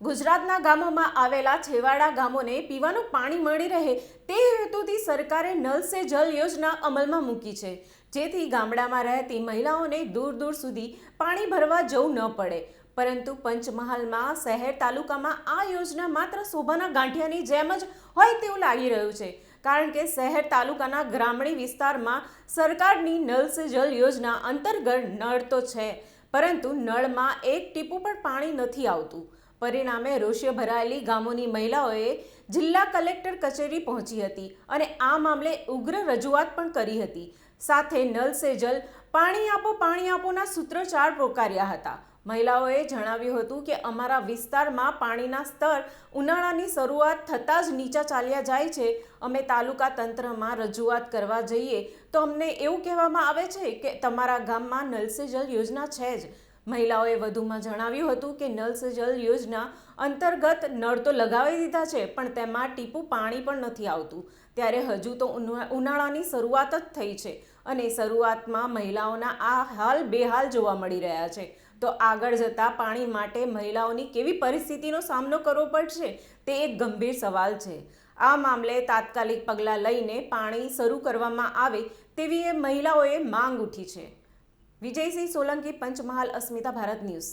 ગુજરાતના ગામોમાં આવેલા છેવાડા ગામોને પીવાનું પાણી મળી રહે તે હેતુથી સરકારે નલ સે જલ યોજના અમલમાં મૂકી છે. જેથી ગામડામાં રહેતી મહિલાઓને દૂર દૂર સુધી પાણી ભરવા જવું ન પડે. પરંતુ પંચમહાલમાં શહેર તાલુકામાં આ યોજના માત્ર શોભાના ગાંઠિયાની જેમ જ હોય તેવું લાગી રહ્યું છે. કારણ કે શહેર તાલુકાના ગ્રામીણ વિસ્તારમાં સરકારની નલ સે જલ યોજના અંતર્ગત નળ તો છે, પરંતુ નળમાં એક ટીપું પણ પાણી નથી આવતું. પરિણામે રોષે ભરાયેલી ગામોની મહિલાઓએ જિલ્લા કલેક્ટર કચેરી પહોંચી હતી અને આ મામલે ઉગ્ર રજૂઆત પણ કરી હતી. સાથે નલ સે જલ, પાણી આપો, પાણી આપોના સૂત્રોચ્ચાર પોકાર્યા હતા. મહિલાઓએ જણાવ્યું હતું કે અમારા વિસ્તારમાં પાણીના સ્તર ઉનાળાની શરૂઆત થતાં જ નીચા ચાલ્યા જાય છે. અમે તાલુકા તંત્રમાં રજૂઆત કરવા જઈએ તો અમને એવું કહેવામાં આવે છે કે તમારા ગામમાં નલ સે જલ યોજના છે જ. મહિલાઓએ વધુમાં જણાવ્યું હતું કે નલ સે જલ યોજના અંતર્ગત નળ તો લગાવી દીધા છે, પણ તેમાં ટીપું પાણી પણ નથી આવતું. ત્યારે હજુ તો ઉનાળાની શરૂઆત જ થઈ છે અને શરૂઆતમાં મહિલાઓના આ હાલ બેહાલ જોવા મળી રહ્યા છે. તો આગળ જતાં પાણી માટે મહિલાઓની કેવી પરિસ્થિતિનો સામનો કરવો પડશે તે એક ગંભીર સવાલ છે. આ મામલે તાત્કાલિક પગલાં લઈને પાણી શરૂ કરવામાં આવે તેવી એ મહિલાઓએ માંગ ઉઠી છે. વિજયસિંહ સોલંકી પંચમહાલ અસ્મિતા ભારત ન્યૂઝ.